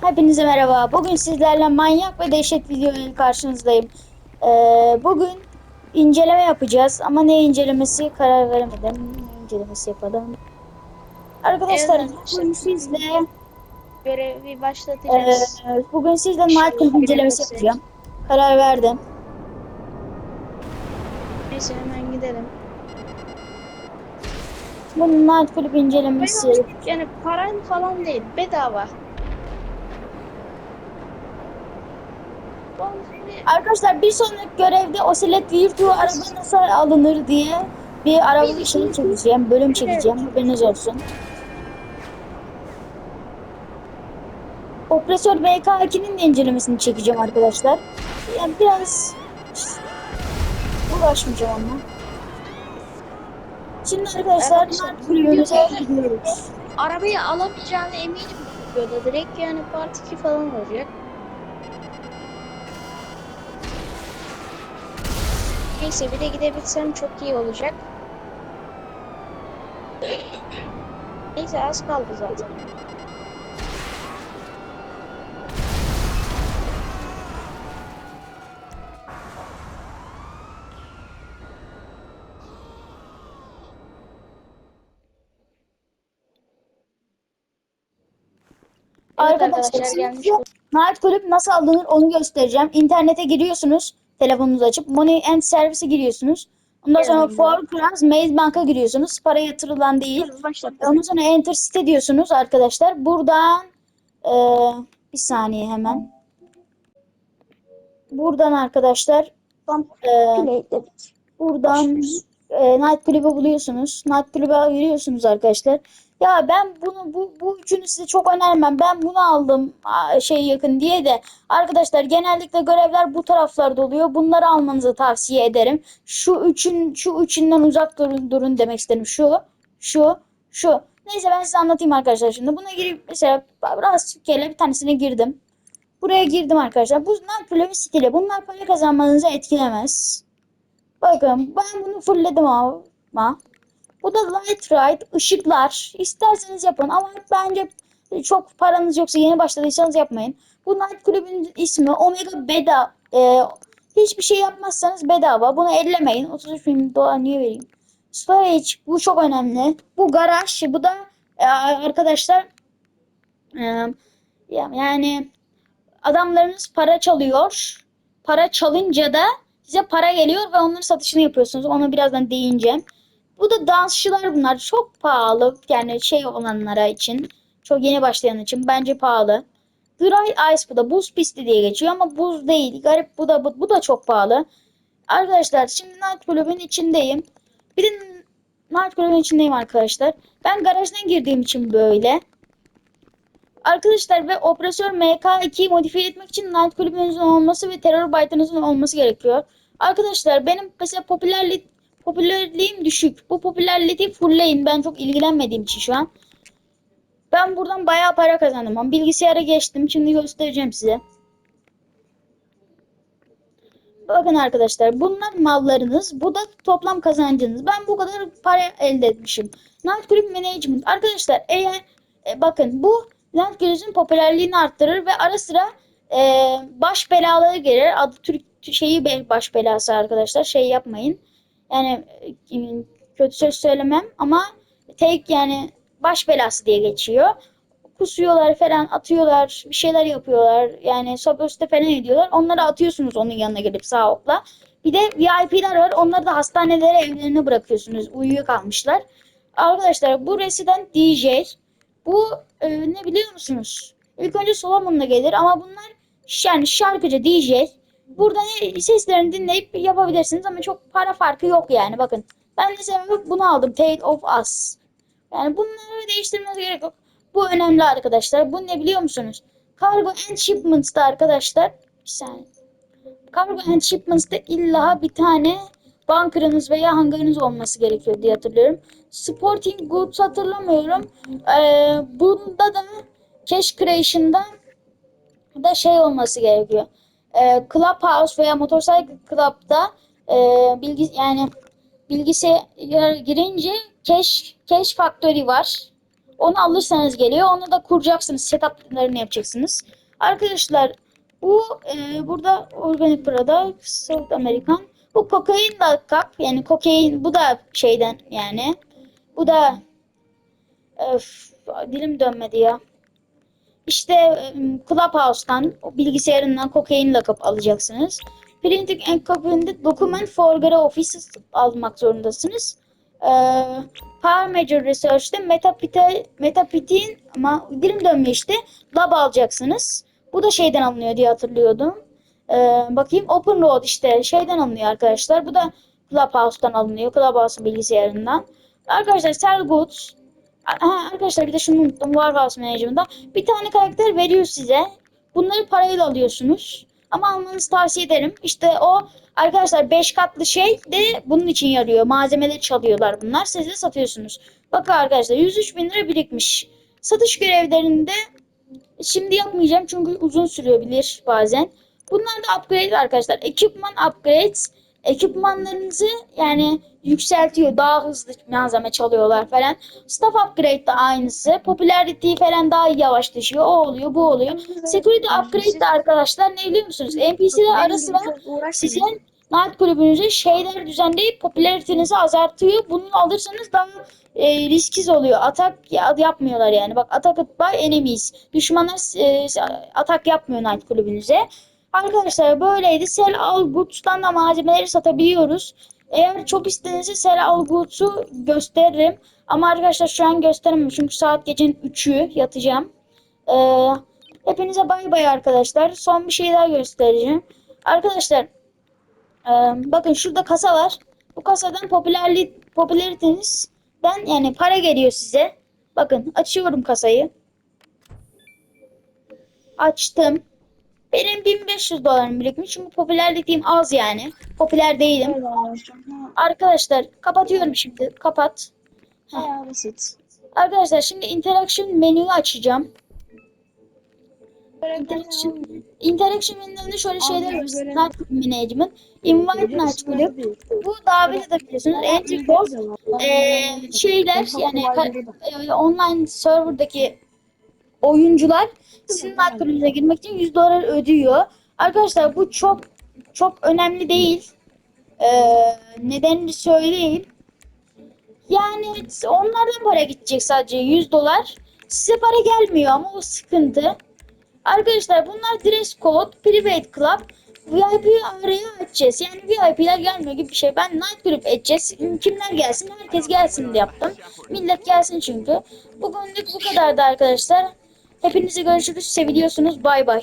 Hepinize merhaba. Bugün sizlerle manyak ve dehşet video ile karşınızdayım. Ee, bugün inceleme yapacağız ama ne incelemesi karar veremedim. Ne incelemesi yapalım. Arkadaşlar Evet, bugün sizle görevi e, başlatacağız. bugün sizle Club incelemesi yapacağım. Karar verdim. Neyse hemen gidelim. Bunun Night Club incelemesi. Yani paran falan değil, bedava. Arkadaşlar bir sonraki görevde Ocelot Virtue araba nasıl alınır diye bir araba şey çekeceğim, bölüm çekeceğim. Haberiniz olsun. Opresör MK2'nin de incelemesini çekeceğim arkadaşlar. Yani biraz uğraşmayacağım onunla. Şimdi arkadaşlar videoda- gidiyoruz. arabayı alamayacağını eminim bu videoda. Direkt yani part 2 falan olacak. Neyse bir de gidebilsem çok iyi olacak. Neyse az kaldı zaten. Evet Arkadaşlar arkadaşlar Night Kulüp nasıl alınır onu göstereceğim. İnternete giriyorsunuz. Telefonunuzu açıp Money and Service'e giriyorsunuz. Ondan sonra Evet. For Class Maze Bank'a giriyorsunuz. Para yatırılan değil. Başlat. Ondan sonra Enter Site diyorsunuz arkadaşlar. Buradan eee, bir saniye hemen. Buradan arkadaşlar eee, buradan e, Night Club'ı buluyorsunuz. Night Club'a giriyorsunuz arkadaşlar. Ya ben bunu bu bu üçünü size çok önermem. Ben bunu aldım şey yakın diye de arkadaşlar genellikle görevler bu taraflarda oluyor. Bunları almanızı tavsiye ederim. Şu üçün şu üçünden uzak durun durun demek istedim. Şu şu şu. Neyse ben size anlatayım arkadaşlar şimdi. Buna girip mesela rastgele bir tanesine girdim. Buraya girdim arkadaşlar. Bu Night Club'ın stili. Bunlar para kazanmanızı etkilemez. Bakın ben bunu fullledim ama. Bu da light ride, ışıklar. İsterseniz yapın ama bence çok paranız yoksa yeni başladıysanız yapmayın. Bu Night Club'ün ismi Omega Beda. Ee, hiçbir şey yapmazsanız bedava. Bunu ellemeyin. 33 bin dolar niye vereyim? Storage bu çok önemli. Bu garaj bu da e, arkadaşlar e, ya- yani adamlarınız para çalıyor. Para çalınca da size para geliyor ve onların satışını yapıyorsunuz. Ona birazdan değineceğim. Bu da dansçılar bunlar. Çok pahalı. Yani şey olanlara için. Çok yeni başlayan için bence pahalı. Dry Ice bu da buz pisti diye geçiyor ama buz değil. Garip bu da bu, bu da çok pahalı. Arkadaşlar şimdi Night Club'ün içindeyim. Bir de Night Club'ün içindeyim arkadaşlar. Ben garajdan girdiğim için böyle. Arkadaşlar ve operasyon MK2'yi modifiye etmek için Night Club'ünüzün olması ve Terror Byte'ınızın olması gerekiyor. Arkadaşlar benim mesela popülerlik popülerliğim düşük. Bu popülerliği fullleyin. Ben çok ilgilenmediğim için şu an. Ben buradan bayağı para kazandım. Ama bilgisayara geçtim. Şimdi göstereceğim size. Bakın arkadaşlar bunlar mallarınız. Bu da toplam kazancınız. Ben bu kadar para elde etmişim. Night Club Management. Arkadaşlar eğer e, bakın bu Night Club'ün popülerliğini arttırır ve ara sıra e, baş belaları gelir. Adı Türk şeyi baş belası arkadaşlar. Şey yapmayın. Yani e, kötü söz söylemem ama tek yani baş belası diye geçiyor. Kusuyorlar falan atıyorlar bir şeyler yapıyorlar yani sopa falan ediyorlar. Onları atıyorsunuz onun yanına gelip sağ okla. Bir de VIP'ler var onları da hastanelere evlerine bırakıyorsunuz uyuyakalmışlar. Arkadaşlar bu Resident DJ bu e, ne biliyor musunuz? İlk önce Solomon'la gelir ama bunlar yani şarkıcı DJ. Burada ne seslerini dinleyip yapabilirsiniz ama çok para farkı yok yani bakın. Ben mesela bunu aldım Tale of Us. Yani bunları değiştirmeniz gerek yok. Bu önemli arkadaşlar. Bu ne biliyor musunuz? Cargo and Shipments'ta arkadaşlar. Bir saniye. Cargo and Shipments'ta illa bir tane bunkerınız veya hangarınız olması gerekiyor diye hatırlıyorum. Sporting Goods hatırlamıyorum. Ee, bunda da Cash Creation'da da şey olması gerekiyor. Ee, Clubhouse veya Motorcycle Club'da e, bilgi yani bilgisayar girince Cash Cash Factory var. Onu alırsanız geliyor. Onu da kuracaksınız. Setup'larını yapacaksınız. Arkadaşlar bu e, burada Organic Product, South American. Bu kokain da kap. Yani kokain bu da şeyden yani. Bu da öf, dilim dönmedi ya. İşte Clubhouse'tan, o bilgisayarından kokain lakap alacaksınız. Printing and copying document for Gara Office almak zorundasınız. Ee, Power Major Research'te Metapitin ama dilim dönmüyor işte lab alacaksınız. Bu da şeyden alınıyor diye hatırlıyordum. Ee, bakayım Open Road işte şeyden alınıyor arkadaşlar. Bu da Clubhouse'tan alınıyor. Clubhouse bilgisayarından. Arkadaşlar Sell Goods. Ha, arkadaşlar bir de şunu unuttum. Warehouse Management'da. Bir tane karakter veriyor size. Bunları parayla alıyorsunuz. Ama almanızı tavsiye ederim. İşte o arkadaşlar 5 katlı şey de bunun için yarıyor. Malzemeleri çalıyorlar bunlar. Siz de satıyorsunuz. Bakın arkadaşlar 103 bin lira birikmiş. Satış görevlerinde şimdi yapmayacağım çünkü uzun sürebilir bazen. Bunlar da upgrade arkadaşlar. Ekipman upgrades. Ekipmanlarınızı yani yükseltiyor. Daha hızlı malzeme çalıyorlar falan. Staff upgrade de aynısı. Popularity falan daha yavaşlaşıyor. O oluyor, bu oluyor. Security upgrade de arkadaşlar ne biliyor musunuz? NPC'ler ara sıra size Night kulübünüze şeyler düzenleyip popülaritenizi azaltıyor. Bunu alırsanız daha e, risksiz oluyor. Atak ya- yapmıyorlar yani. Bak atak by enemies. Düşmanlar e, atak yapmıyor Night kulübünüze. Arkadaşlar böyleydi. Sell all goods'tan da malzemeleri satabiliyoruz. Eğer çok istenirse sell all goods'u gösteririm. Ama arkadaşlar şu an gösteremem. Çünkü saat gecenin 3'ü yatacağım. Ee, hepinize bay bay arkadaşlar. Son bir şey daha göstereceğim. Arkadaşlar ee, bakın şurada kasa var. Bu kasadan popülerlik popülaritinizden yani para geliyor size. Bakın açıyorum kasayı. Açtım. Benim 1500 dolarım birikmiş. Çünkü popülerliğim az yani. Popüler değilim. Arkadaşlar kapatıyorum şimdi. Kapat. Bayağı basit. Arkadaşlar şimdi interaction menüyü açacağım. Interaction, interaction menülerinde şöyle şeyler var. Night Management, Invite Night Club. Bu davet edebiliyorsunuz. Entry Force, eee, şeyler yani e, online serverdaki oyuncular sizin Club'üne girmek için 100 dolar ödüyor. Arkadaşlar bu çok çok önemli değil. Eee nedenini söyleyeyim. Yani onlardan para gidecek sadece 100 dolar. Size para gelmiyor ama o sıkıntı. Arkadaşlar bunlar dress code, private club, VIP araya açacağız. Yani VIP'ler gelmiyor gibi bir şey. Ben night group edeceğiz. Kimler gelsin? Herkes gelsin diye yaptım. Millet gelsin çünkü. Bugünlük bu kadardı arkadaşlar. Hepinizi görüşürüz. Seviliyorsunuz. Bay bay.